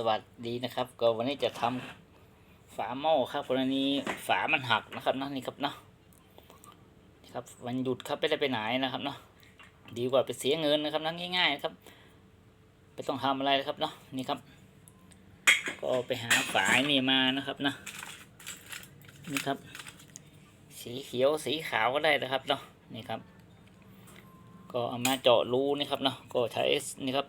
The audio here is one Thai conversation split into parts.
สวัสดีนะครับ ก็วันนี้จะทำฝาหม้อครับกรณีฝามันหักนะครับนะนี่ครับเนาะนี่ครับวันหยุดครับไม่ได้ไปไหนนะครับเนาะดีกว่าไปเสียเงินนะครับนั่ง่ายๆนะครับไม่ต้องทำอะไรนะครับเนาะนี่ครับ ก็ไปหาฝานี่มานะครับเนาะนี่ครับ สีเขียวสีขาวก็ได้นะครับเนาะนี่ครับ ก็เอามาเจาะรูนี่ครับเนาะก็ใช้นี่ครับ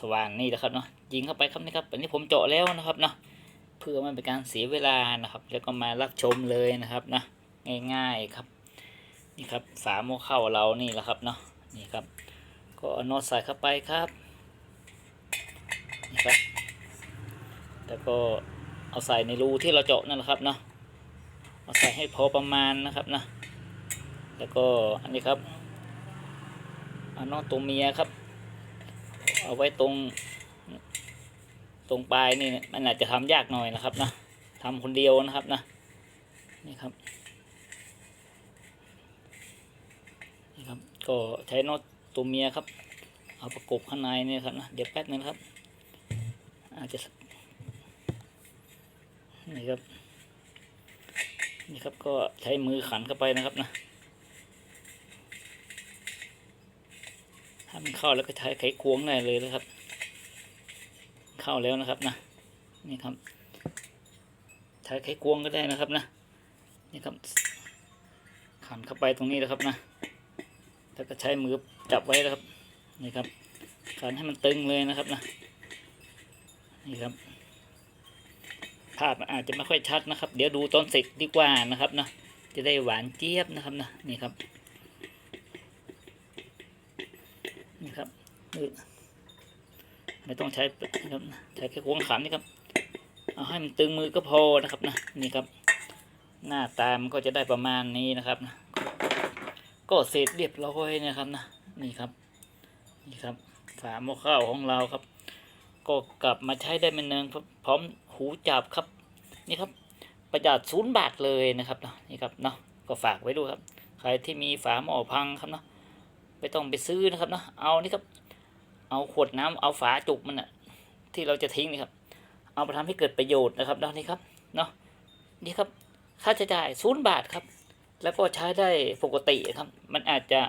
สว่านนี่นะครับเนาะยิงเข้าไปครับนี่ครับอันนี้ผมเจาะแล้วนะครับเนาะเพื่อไมันเป็นการเสียเวลานะครับ แล้วก็มารับชมเลยนะครับนะง่ายๆครับ นี่ครับฝาหม้อข้าเรานี่แหละครับเนาะนี่ครับ ก็น็อตใส่เข้าไปครับนี่ครับแล้วก็เอาใส่ในรูที่เราเจาะนั่นแหละครับเนาะเอาใส่ให้พอประมาณนะครับนะแล้วก็อันนี้ครับเอาน็อตตัวเมียครับ เอาไว้ตรง ตรงปลายนี่มันอาจจะทำยากหน่อยนะครับนะทำคนเดียวนะครับนะนี่ครับนี่ครับ ก็ใช้น็อตตัวเมียครับ เอาประกบข้างในนี่ครับนะเดี๋ยวแป๊บนึงครับ อาจจะนี่ครับนี่ครับก็ใช้มือขันเข้าไปนะครับนะ ถ้ามันเข้าแล้วก็ใช้ไขควงได้เลยนะครับ เข้าแล้วนะครับนะนี่ครับใช้ไขควงก็ได้นะครับนะนี่ครับขันเข้าไปตรงนี้นะครับนะแล้วก็ใช้มือจับไว้นะครับนี่ครับขันให้มันตึงเลยนะครับนะนี่ครับภาพอาจจะไม่ค่อยชัดนะครับ เดี๋ยวดูตอนเสร็จดีกว่านะครับนะจะได้หวานเจี๊ยบนะครับนะนี่ครับ นี่ครับนี่ไม่ต้องใช้ครับใช้แค่ควงขันนี่ครับ เอาให้มันตึงมือก็พอนะครับนะนี่ครับ หน้าตามันก็จะได้ประมาณนี้นะครับนะก็เสร็จเรียบร้อยนะครับนะนี่ครับ นี่ครับ ฝาหม้อข้าวของเราครับ ก็กลับมาใช้ได้เป็นเนืองพร้อมหูจับครับ นี่ครับ ประหยัดศูนย์บาทเลยนะครับเนาะนี่ครับเนาะก็ฝากไว้ด้วยครับ ใครที่มีฝาหม้อพังครับเนาะ ไม่ต้องไปซื้อนะครับเนาะเอานี่ครับ เอาขวดน้ำเอาฝาจุกมันอะที่เราจะทิ้งนี่ครับ เอาไปทำให้เกิดประโยชน์นะครับเนาะนี่ครับเนาะนี่ครับค่าใช้จ่ายศูนย์บาทครับ แล้วก็ใช้ได้ปกติครับ มันอาจจะ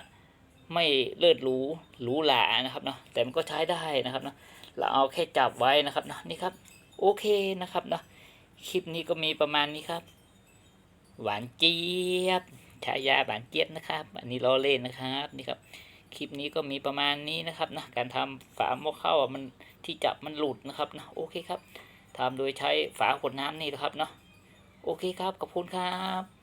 ไม่เลิศหรูหรูหรานะครับเนาะแต่มันก็ใช้ได้นะครับเนาะเราเอาแค่จับไว้นะครับเนาะนี่ครับ โอเคนะครับเนาะคลิปนี้ก็มีประมาณนี้ครับ หวานเจี๊ยบ ฉายาบานเจี๊ยบนะครับ อันนี้ล้อเล่นนะครับนี่ครับคลิปนี้ก็มีประมาณนี้นะครับนะการทำฝาหม้อข้าวมันที่จับมันหลุดนะครับนะโอเคครับทำโดยใช้ฝาขวดน้ำนี่นะครับเนาะโอเคครับขอบคุณครับ